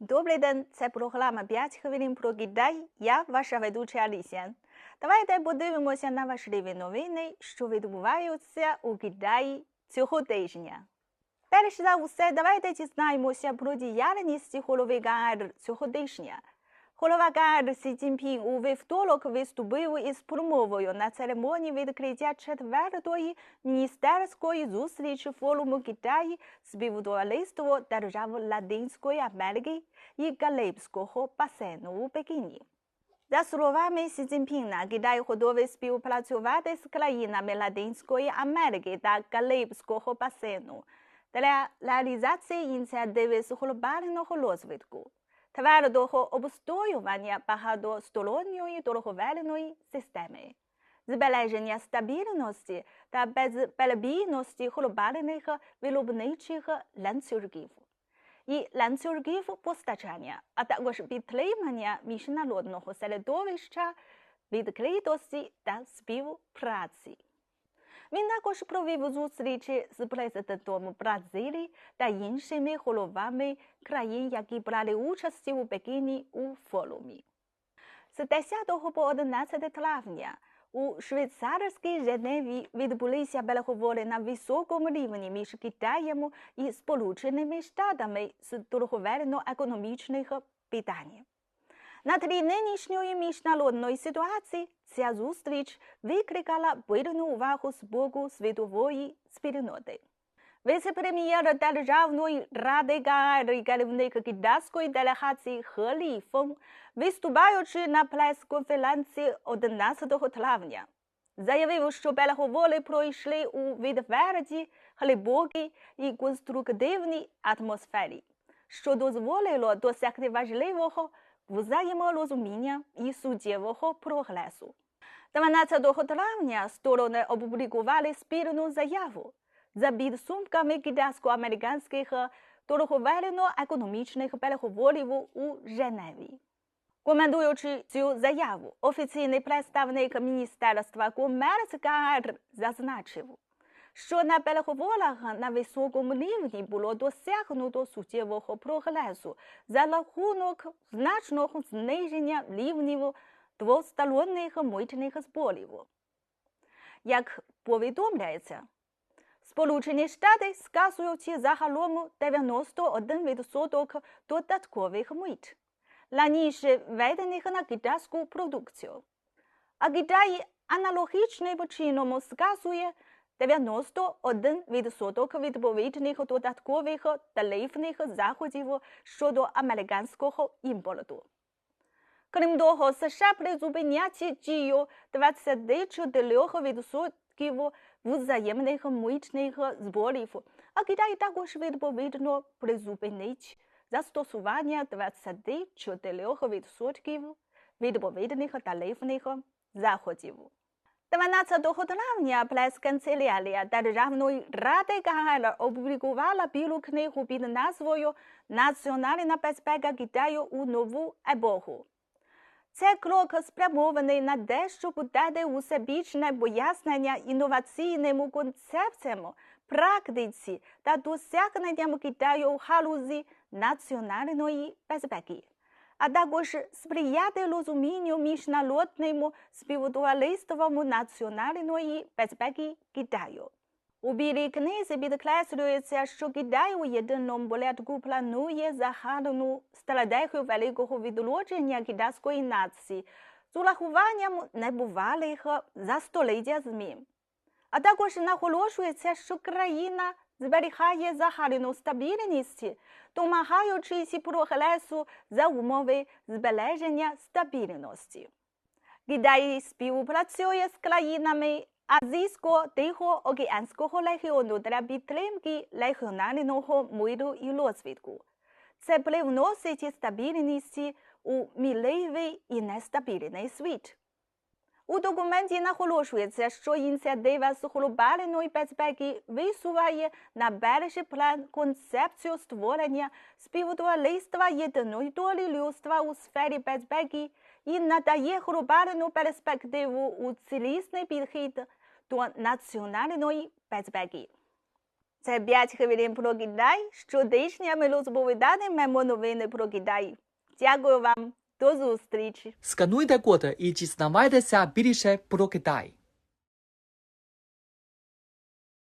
Добрий день, це програма 5 хвилин про Китай. Я ваша ведуча Алісія. Давайте подивимося на важливі новини, що відбуваються у Китаї цього тижня. Перш за все, давайте дізнаємося про діяльність голови ГАР цього тижня. Голова КНР Сі Цзіньпін у вівторок виступив із промовою на церемонії відкриття четвертої міністерської зустрічі форуму Китаї співтовариство держав Латинської Америки і Карибського басейну у Пекіні. За словами Сі Цзіньпіна, Китай готовий співпрацювати з країнами Латинської Америки та Карибського басейну для реалізації ініціативи з глобального розвитку твердого обстоювання багатосторонньої торговельної системи, збереження стабільності та безперебійності глобальних виробничих ланцюжків і ланцюжків постачання, а також підтримання міжнародного середовища, відкритості та співпраці. Він також провів зустрічі з президентом Бразилії та іншими головами країн, які брали участь у Пекіні у форумі. З 10 по 11 травня у швейцарській Женеві відбулися переговори на високому рівні між Китаєм і Сполученими Штатами з торговельно-економічних питань. На тлі нинішньої міжнародної ситуації ця зустріч викликала пильну увагу з боку світової спільноти. Віце-прем'єр Державної ради КНР керівник китайської делегації He Ліфeng, виступаючи на прес-конференції 11 травня, заявив, що переговори пройшли у відвертій, глибокій і конструктивній атмосфері, що дозволило досягти важливого взаєморозуміння і суттєвого прогресу. 12 травня сторони опублікували спільну заяву за підсумками китайсько-американських торговельно-економічних переговорів у Женеві. Коментуючи цю заяву, офіційний представник Міністерства комерції зазначив, що на переговорах на високому рівні було досягнуто суттєвого прогресу за рахунок значного зниження рівнів двосторонніх митних зборів. Як повідомляється, Сполучені Штати скасують загалом 91% додаткових мит, раніше введених на китайську продукцію. А Китай аналогічним чином скасує 91% відповідних додаткових тарифних заходів щодо американського імпорту. Крім того, США призупинять дію 24% взаємних митних зборів, а Китай також відповідно призупинить застосування 24% відповідних тарифних заходів. 12 травня прес-канцелярія Державної ради КНР опублікувала білу книгу під назвою Національна безпека Китаю у нову епоху. Це крок спрямований на щоб дати усебічне пояснення інноваційним концепціям, практиці та досягненням Китаю у галузі національної безпеки а також сприяти розумінню міжнародному співтовариством національної безпеки Китаю. У білій книзі підкреслюється, що Китай у єдиному порядку планує загальну стратегію великого відродження китайської нації з урахуванням небувалих за століття змін. А також наголошується, що країна зберігає загальну стабільність, домагаючись прогресу за умови збереження стабільності. Китай співпрацює з країнами Азійсько-Тихоокеанського регіону для підтримки регіонального миру і розвитку. Це привносить стабільність у міливий і нестабільний світ. У документі наголошується, що ініціатива з глобальної безпеки висуває на перший план концепцію створення співтовариства єдиної долі людства у сфері безпеки і надає глобальну перспективу у цілісний підхід до національної безпеки. Це 5 хвилин про Китай. Щотижня ми розповідатимемо новини про Китай. Дякую вам. До зустрічі. Скануйте код і дізнавайтеся більше про Китай.